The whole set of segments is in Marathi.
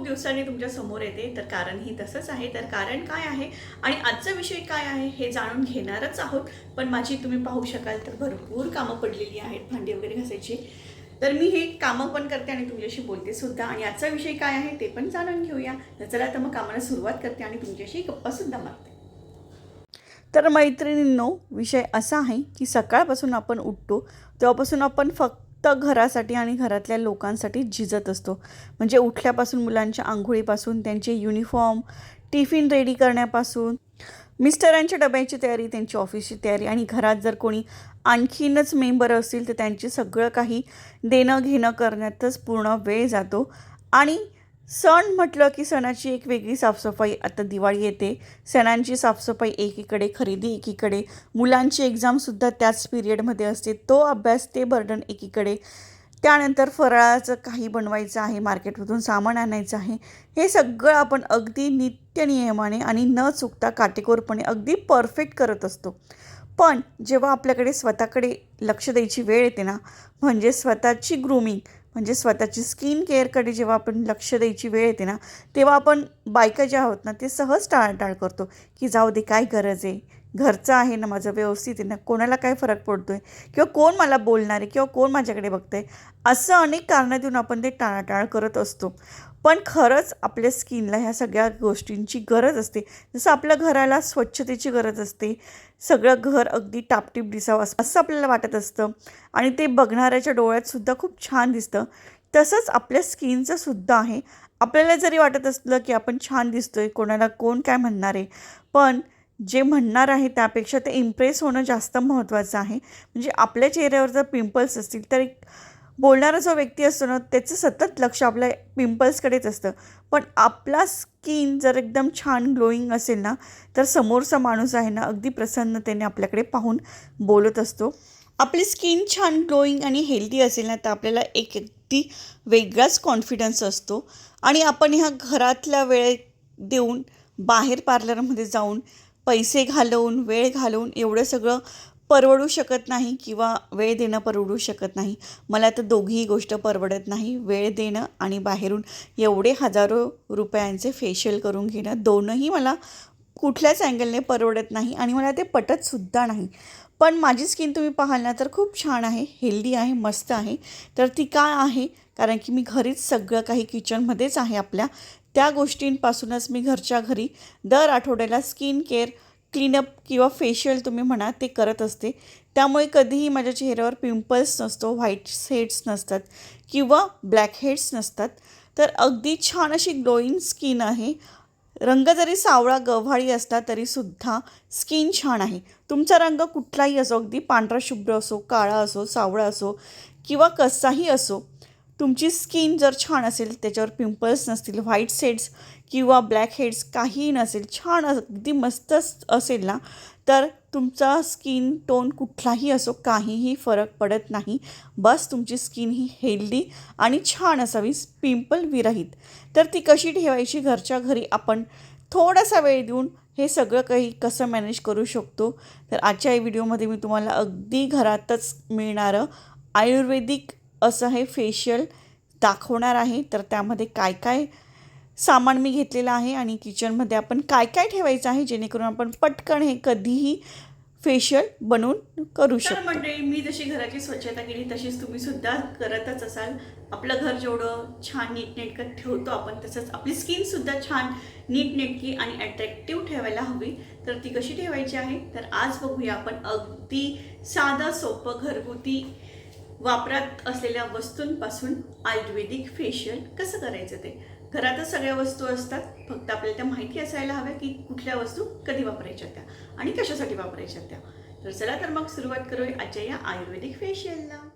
खूप दिवसांनी तुमच्यासमोर येते. तर कारण ही तसंच आहे. तर कारण काय आहे? आणि आजचा विषय काय आहे? हे जाणून घेणारच आहोत. पण माझी तुम्ही पाहू शकाल तर भरपूर कामं पडलेली आहेत. भांडी वगैरे घासायची. तर मी हे कामं पण करते आणि तुमच्याशी बोलते सुद्धा. आणि आजचा विषय काय आहे? ते पण जाणून घेऊया. तर चला तर मग कामाला सुरुवात करते आणि तुमच्याशी गप्पा सुद्धा मारते. तर मैत्रिणींनो विषय असा आहे की सकाळपासून आपण उठतो. तेव्हापासून आपण फक्त घरासाठी आणि घरातल्या लोकांसाठी झिजत असतो. म्हणजे उठल्यापासून मुलांच्या आंघोळीपासून त्यांचे युनिफॉर्म टिफिन रेडी करण्यापासून मिस्टरांच्या डब्याची तयारी त्यांची ऑफिसची तयारी आणि घरात जर कोणी आणखीनच मेंबर असतील तर त्यांचे सगळं काही देणं घेणं करण्यातच पूर्ण वेळ जातो. आणि सण म्हटलं की सणाची एक वेगळी साफसफाई. आता दिवाळी येते. सणांची साफसफाई एकीकडे खरेदी एकीकडे. मुलांची एक्झामसुद्धा त्याच पिरियडमध्ये असते. तो अभ्यास ते बर्डन एकीकडे. त्यानंतर फराळाचं काही बनवायचं आहे. मार्केटमधून सामान आणायचं आहे. हे सगळं आपण अगदी नित्यनियमाने आणि न चुकता काटेकोरपणे अगदी परफेक्ट करत असतो. पण जेव्हा आपल्याकडे स्वतःकडे लक्ष द्यायची वेळ येते ना म्हणजे स्वतःची ग्रूमिंग म्हणजे स्वतःची स्किन केअरकडे जेव्हा आपण लक्ष द्यायची वेळ येते ना तेव्हा आपण बायका ज्या आहोत ना ते सहज टाळाटाळ करतो की जाऊ दे काय गरज आहे? घरचं आहे ना माझं व्यवस्थित आहे ना कोणाला काय फरक पडतो आहे किंवा कोण मला बोलणार आहे? किंवा कोण माझ्याकडे बघतं आहे असं अनेक कारणं देऊन आपण ते टाळाटाळ करत असतो. पण खरंच आपल्या स्किनला ह्या सगळ्या गोष्टींची गरज असते. जसं आपल्या घराला स्वच्छतेची गरज असते. सगळं घर अगदी टापटीप दिसावं असं असं आपल्याला वाटत असतं. आणि ते बघणाऱ्याच्या डोळ्यातसुद्धा खूप छान दिसतं. तसंच आपल्या स्किनचं सुद्धा आहे. आपल्याला जरी वाटत असलं की आपण छान दिसतोय कोणाला कोण काय म्हणणार आहे. पण जे म्हणणार आहे त्यापेक्षा ते इम्प्रेस होणं जास्त महत्त्वाचं आहे. म्हणजे आपल्या चेहऱ्यावर जर पिंपल्स असतील तर एक बोलणारा जो व्यक्ती असतो ना त्याचं सतत लक्ष आपल्या पिंपल्सकडेच असतं. पण आपला स्किन जर एकदम छान ग्लोईंग असेल ना तर समोरचा माणूस आहे ना अगदी प्रसन्नतेने आपल्याकडे पाहून बोलत असतो. आपली स्किन छान ग्लोईंग आणि हेल्दी असेल ना तर आपल्याला एक अगदी वेगळाच कॉन्फिडन्स असतो. आणि आपण ह्या घरातल्या वेळ देऊन बाहेर पार्लरमध्ये जाऊन पैसे घालवून वेळ घालवून एवढं सगळं परवडू शकत नाही किंवा वेळ देणं परवडू शकत नाही. मला तर दोघीही गोष्ट परवडत नाही. वेळ देणं आणि बाहेरून एवढे हजारो रुपयांचे फेशियल करून घेणं दोनही मला कुठल्याच अँगलने परवडत नाही आणि मला ते पटतसुद्धा नाही. पण माझी स्किन तुम्ही पाहाल ना तर खूप छान आहे हेल्दी आहे मस्त आहे. तर ती काय आहे? कारण की मी घरीच सगळं काही किचनमध्येच आहे आपल्या. त्या गोष्टींपासूनच मी घरच्या घरी दर आठवड्याला स्किन केअर क्लीनअप किंवा फेशियल तुम्ही म्हणा ते करत असते. त्यामुळे कधीही माझ्या चेहऱ्यावर पिंपल्स नसतो व्हाईट हेड्स नसतात किंवा ब्लॅक हेड्स नसतात. तर अगदी छान अशी ग्लोईंग स्किन आहे. रंग जरी सावळा गव्हाळी असला तरीसुद्धा स्किन छान आहे. तुमचा रंग कुठलाही असो अगदी पांढरा शुभ्र असो काळा असो सावळा असो किंवा कसाही असो तुमची स्किन जर छान असेल त्याच्यावर पिंपल्स नसतील व्हाईट सेड्स किंवा ब्लॅक हेड्स काहीही नसेल छान अगदी मस्त असेल ना तर तुमचा स्किन टोन कुठलाही असो काहीही फरक पडत नाही. बस तुमची स्किन ही हेल्दी आणि छान असावी पिंपल विरहित. तर ती कशी ठेवायची घरच्या घरी आपण थोडासा वेळ देऊन हे सगळं काही कसं मॅनेज करू शकतो? तर आजच्या या व्हिडिओमध्ये मी तुम्हाला अगदी घरातच मिळणारं आयुर्वेदिक असं हे फेशियल दाखवणार आहे. तर त्यामध्ये काय काय सामान मी घेतलेलं आहे आणि किचनमध्ये आपण काय काय ठेवायचं आहे जेणेकरून आपण पटकन हे कधीही फेशियल बनवून करू शकतो. मंडळी मी जशी घराची स्वच्छता केली तशीच तुम्ही सुद्धा करतच असाल. आपलं घर जेवढं छान नीटनेटकं ठेवतो आपण तसंच आपली स्किन सुद्धा छान नीटनेटकी आणि अट्रॅक्टिव्ह ठेवायला हवी. तर ती कशी ठेवायची आहे? तर आज बघूया आपण. अगदी साधं सोपं घरगुती वापरात असलेल्या वस्तूंपासून आयुर्वेदिक फेशियल कसं करायचं ते. घरातच सगळ्या वस्तू असतात. फक्त आपल्याला त्या माहिती असायला हव्या की कुठल्या वस्तू कधी वापरायच्या त्या आणि कशासाठी वापरायच्या त्या. तर चला तर मग सुरुवात करूया आजच्या या आयुर्वेदिक फेशियलला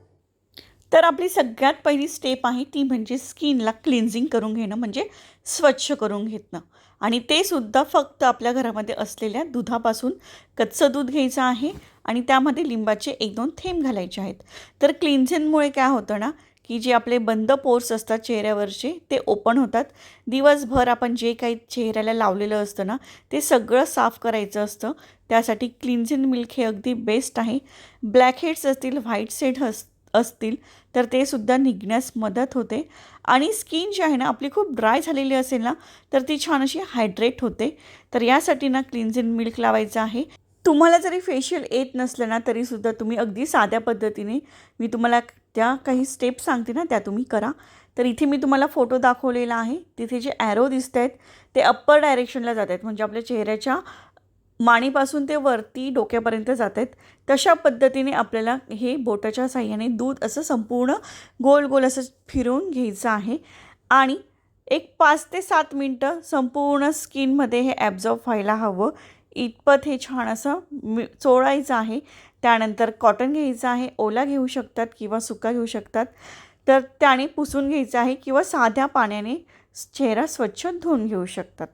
तर आपली सगळ्यात पहिली स्टेप आहे ती म्हणजे स्किनला क्लिन्झिंग करून घेणं म्हणजे स्वच्छ करून घेतणं. आणि ते सुद्धा फक्त आपल्या घरामध्ये असलेल्या दुधापासून कच्चं दूध घ्यायचं आहे आणि त्यामध्ये लिंबाचे एक दोन थेंब घालायचे आहेत. तर क्लिन्झिंगमुळे काय होतं ना की जे आपले बंद पोर्स असतात चेहऱ्यावरचे ते ओपन होतात. दिवसभर आपण जे काही चेहऱ्याला लावलेलं असतं ना ते सगळं साफ करायचं असतं. त्यासाठी क्लिन्झिंग मिल्क हे अगदी बेस्ट आहे. ब्लॅक हेड्स असतील व्हाईट सेड अस असतील तर ते सुद्धा निघण्यास मदत होते. आणि स्किन जी आहे ना आपली खूप ड्राय झालेली असेल ना तर ती छान अशी हायड्रेट होते. तर यासाठी ना क्लिन्झिंग मिल्क लावायचं आहे. तुम्हाला जरी फेशियल येत नसलं ना तरीसुद्धा तुम्ही अगदी साध्या पद्धतीने मी तुम्हाला त्या काही स्टेप सांगते ना त्या तुम्ही करा. तर इथे मी तुम्हाला फोटो दाखवलेला आहे. तिथे जे ॲरो दिसत आहेत ते अप्पर डायरेक्शनला जात आहेत म्हणजे आपल्या चेहऱ्याच्या माणीपासून ते वरती डोक्यापर्यंत जात आहेत तशा पद्धतीने आपल्याला हे बोटाच्या साह्याने दूध असं संपूर्ण गोल गोल असं फिरवून घ्यायचं आहे. आणि एक पाच ते सात मिनटं संपूर्ण स्किनमध्ये हे ॲब्झॉर्ब व्हायला हवं. इतपत हे छान असं मि चोळायचं आहे. त्यानंतर कॉटन घ्यायचं आहे ओला घेऊ शकतात किंवा सुका घेऊ शकतात. तर त्याने पुसून घ्यायचं आहे किंवा साध्या पाण्याने चेहरा स्वच्छ धुवून घेऊ शकतात.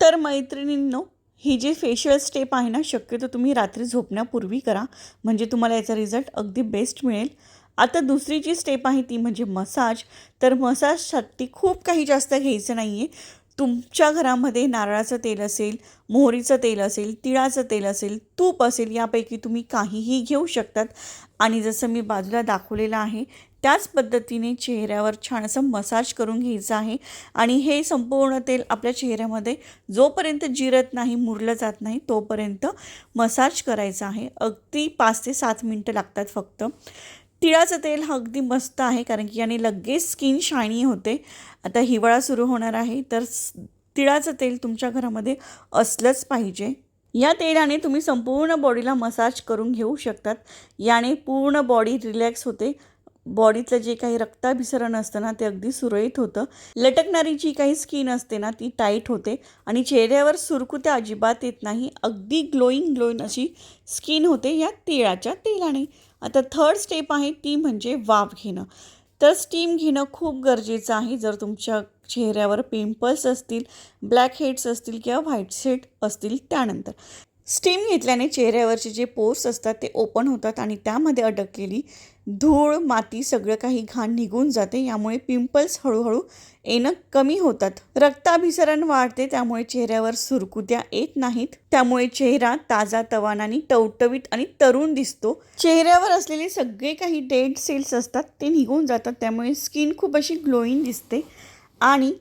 तर मैत्रिणींनो ही जी फेशियल स्टेप आहे ना शक्यतो तुम्ही रात्री झोपण्यापूर्वी करा. म्हणजे तुम्हाला याचा रिझल्ट अगदी बेस्ट मिळेल. आता दुसरी जी स्टेप आहे ती म्हणजे मसाज तर मसाजसाठी खूप काही जास्त घ्यायचं नाही आहे तुमच्या घरामध्ये नारळाचं तेल असेल मोहरीचं तेल असेल तिळाचं तेल असेल तूप असेल यापैकी तुम्ही काहीही घेऊ शकतात. आणि जसं मी बाजूला दाखवलेलं आहे त्याच पद्धतीने चेहऱ्यावर छान असं मसाज करून घ्यायचं आहे. आणि हे संपूर्ण तेल आपल्या चेहऱ्यामध्ये जोपर्यंत जिरत नाही मुरलं जात नाही तोपर्यंत मसाज करायचं आहे. अगदी पाच ते सात मिनटं लागतात फक्त. तिळाचं तेल हा अगदी मस्त आहे कारण की याने लगेच स्किन शायनी होते. आता हिवाळा सुरू होणार आहे तर तिळाचं तेल तुमच्या घरामध्ये असलंच पाहिजे. या तेलाने तुम्ही संपूर्ण बॉडीला मसाज करून घेऊ शकतात. याने पूर्ण बॉडी रिलॅक्स होते. बॉडीतलं जे काही रक्ताभिसरण असतं ना ते अगदी सुरळीत होतं. लटकणारी जी काही स्किन असते ना ती टाईट होते. आणि चेहऱ्यावर सुरकुत्या अजिबात येत नाही. अगदी ग्लोईंग ग्लोईंग अशी स्किन होते या तिळाच्या तेलाने. आता थर्ड स्टेप आहे ती म्हणजे वाफ घेणं. तर स्टीम घेणं खूप गरजेचं आहे. जर तुमच्या चेहऱ्यावर पिंपल्स असतील ब्लॅक हेड्स असतील किंवा व्हाईट हेड असतील त्यानंतर. स्टीम घेतल्याने चेहऱ्यावरचे जे पोर्स असतात ते ओपन होतात आणि त्यामध्ये अडकलेली धूळ माती सगळं काही घाण निघून जाते. यामुळे पिंपल्स हळूहळू येणं कमी होतात. रक्ताभिसरण वाढते त्यामुळे चेहऱ्यावर सुरकुत्या येत नाहीत. त्यामुळे चेहरा ताजा तवाना आणि टवटवीत आणि तरुण दिसतो. चेहऱ्यावर असलेले सगळे काही डेड सेल्स असतात ते निघून जातात. त्यामुळे स्किन खूप अशी ग्लोईंग दिसते. आणि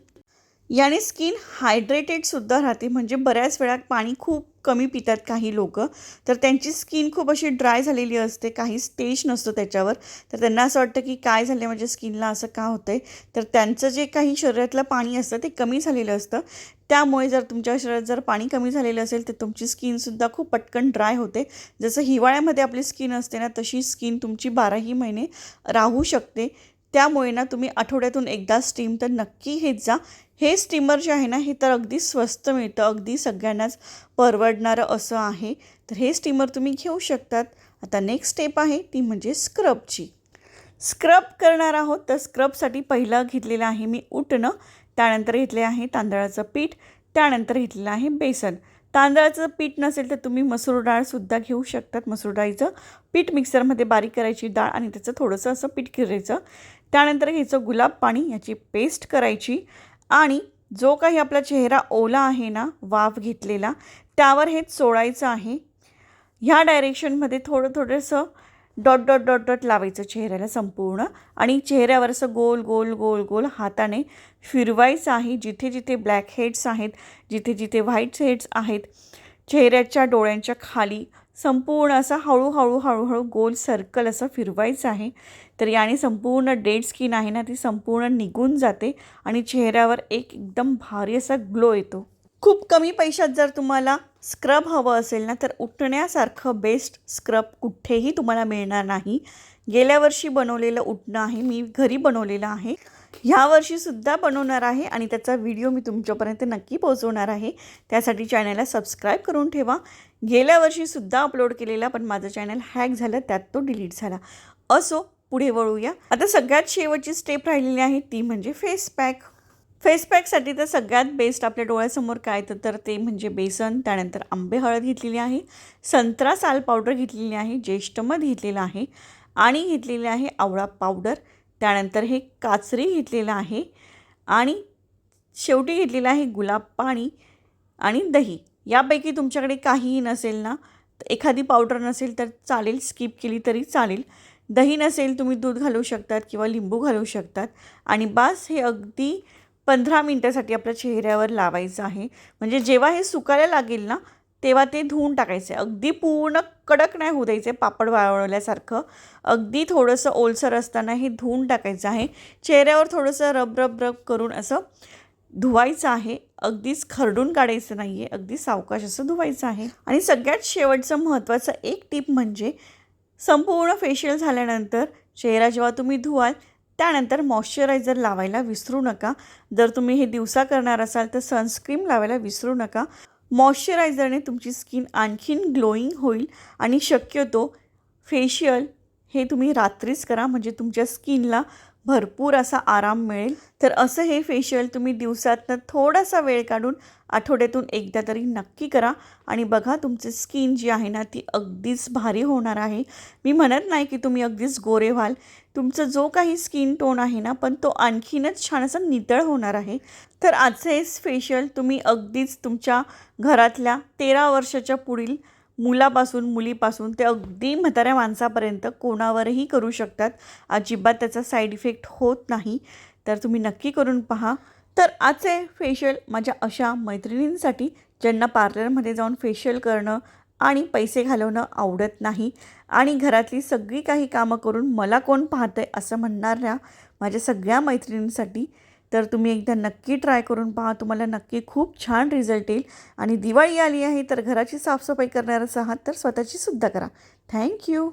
याने स्किन हायड्रेटेडसुद्धा राहते. म्हणजे बऱ्याच वेळा पाणी खूप कमी पितात काही लोक. तर त्यांची स्किन खूप अशी ड्राय झालेली असते. काही स्टेज नसतो त्याच्यावर. तर त्यांना असं वाटतं की काय झालं म्हणजे स्किनला? असं का होतं आहे तर त्यांचं जे काही शरीरातलं पाणी असतं ते कमी झालेलं असतं. त्यामुळे जर तुमच्या शरीरात जर पाणी कमी झालेलं असेल तर तुमची स्किनसुद्धा खूप पटकन ड्राय होते. जसं हिवाळ्यामध्ये आपली स्किन असते ना तशी स्किन तुमची बाराही महिने राहू शकते. त्यामुळे ना तुम्ही आठवड्यातून एकदा स्टीम तर नक्की घेत जा. हे स्टीमर जे आहे ना हे तर अगदी स्वस्त मिळतं अगदी सगळ्यांनाच परवडणारं असं आहे. तर हे स्टीमर तुम्ही घेऊ शकतात. आता नेक्स्ट स्टेप आहे ती म्हणजे स्क्रबची स्क्रब करणार आहोत तर स्क्रबसाठी पहिलं घेतलेलं आहे मी उठणं त्यानंतर घेतले आहे तांदळाचं पीठ त्यानंतर घेतलेलं आहे बेसन. तांदळाचं पीठ नसेल तर तुम्ही मसूर डाळसुद्धा घेऊ शकतात. मसूर डाळीचं पीठ मिक्सरमध्ये बारीक करायची डाळ आणि त्याचं थोडंसं असं पीठ करायचं त्यानंतर घ्यायचं गुलाब पाणी याची पेस्ट करायची. आणि जो काही आपला चेहरा ओला आहे ना वाफ घेतलेला त्यावर हे चोळायचं आहे. ह्या डायरेक्शनमध्ये थोडं थोडंसं डॉट डॉट डॉट डॉट लावायचं चेहऱ्याला संपूर्ण आणि चेहऱ्यावर असं गोल गोल गोल गोल हाताने फिरवायचं आहे. जिथे जिथे ब्लॅक हेड्स आहेत जिथे जिथे व्हाईट हेड्स आहेत चेहऱ्याच्या डोळ्यांच्या खाली संपूर्ण असं हळूहळू हळूहळू गोल सर्कल असं फिरवायचं आहे. तर याने संपूर्ण डेड स्किन आहे ना ती संपूर्ण निघून जाते आणि चेहऱ्यावर एक एकदम भारी असा ग्लो येतो. खूप कमी पैशात जर तुम्हाला स्क्रब हवं असेल ना तर उठण्यासारखं बेस्ट स्क्रब कुठेही तुम्हाला मिळणार नाही. गेल्या वर्षी बनवलेलं उठणं आहे मी घरी बनवलेलं आहे. ह्या वर्षीसुद्धा बनवणार आहे आणि त्याचा व्हिडिओ मी तुमच्यापर्यंत नक्की पोहोचवणार आहे. त्यासाठी चॅनलला सबस्क्राईब करून ठेवा. गेल्या वर्षीसुद्धा अपलोड केलेला पण माझं चॅनल हॅक झालं त्यात तो डिलीट झाला. असो पुढे वळूया. आता सगळ्यात शेवटची स्टेप राहिलेली आहे ती म्हणजे फेस पॅक फेस पॅकसाठी तर सगळ्यात बेस्ट आपल्या डोळ्यासमोर काय येतं तर ते म्हणजे बेसन त्यानंतर आंबे हळद घेतलेली आहे संत्रा साल पावडर घेतलेली आहे ज्येष्ठमध घेतलेलं आहे आणि घेतलेले आहे आवळा पावडर त्यानंतर हे काचरी घेतलेलं आहे आणि शेवटी घेतलेलं आहे गुलाब पाणी आणि दही. यापैकी तुमच्याकडे काहीही नसेल ना एखादी पावडर नसेल तर चालेल स्किप केली तरी चालेल. दही नसेल तुम्ही दूध घालू शकतात किंवा लिंबू घालू शकतात. आणि बास हे अगदी पंधरा मिनटासाठी आपल्या चेहऱ्यावर लावायचं आहे. म्हणजे जेव्हा हे सुकायला लागेल ना तेव्हा ते धुवून टाकायचं आहे अगदी पूर्ण कडक नाही होऊ द्यायचे पापड वाळवल्यासारखं. अगदी थोडंसं ओलसर असताना हे धुवून टाकायचं आहे. चेहऱ्यावर थोडंसं रब रब रब करून असं धुवायचं आहे. अगदीच खरडून काढायचं नाही आहे अगदी सावकाश असं धुवायचं आहे. आणि सगळ्यात शेवटचं महत्त्वाचं एक टीप म्हणजे संपूर्ण फेशियल झाल्यानंतर चेहरा जेव्हा तुम्ही धुवाल त्यानंतर मॉइश्चरायझर लावायला विसरू नका. जर तुम्ही हे दिवसा करणार असाल तर सनस्क्रीम लावायला विसरू नका. मॉइश्चरायझरने तुमची स्किन आणखीन ग्लोईंग होईल आणि शक्यतो फेशियल हे तुम्ही रात्रीच करा म्हणजे तुमच्या स्किनला भरपूर असा आराम मिळेल. तर असं हे फेशियल तुम्ही दिवसातनं थोडासा वेळ काढून आठवड्यातून एकदा तरी नक्की करा. आणि बघा तुमची स्किन जी आहे ना ती अगदीच भारी होणार आहे. मी म्हणत नाही की तुम्ही अगदीच गोरे व्हाल. तुमचं जो काही स्किन टोन आहे ना पण तो आणखीनच छान असा नितळ होणार आहे. तर आजचं हे स्पेशल तुम्ही अगदीच तुमच्या घरातल्या तेरा वर्षाच्या पुढील मुलापासून मुलीपासून ते अगदी म्हाताऱ्या माणसापर्यंत कोणावरही करू शकतात. अजिबात त्याचा साईड इफेक्ट होत नाही. तर तुम्ही नक्की करून पहा. तर आजचे फेशियल माझ्या अशा मैत्रिणींसाठी ज्यांना पार्लरमध्ये जाऊन फेशियल करणं आणि पैसे घालवणं आवडत नाही आणि घरातली सगळी काही कामं करून मला कोण पाहतं आहे असं म्हणणाऱ्या माझ्या सगळ्या मैत्रिणींसाठी तर तुम्ही एकदा नक्की ट्राय करून पहा. तुम्हाला नक्की खूप छान रिझल्ट येईल. आणि दिवाळी आली आहे तर घराची साफसफाई करणारच आहात तर स्वतःची सुद्धा करा थँक्यू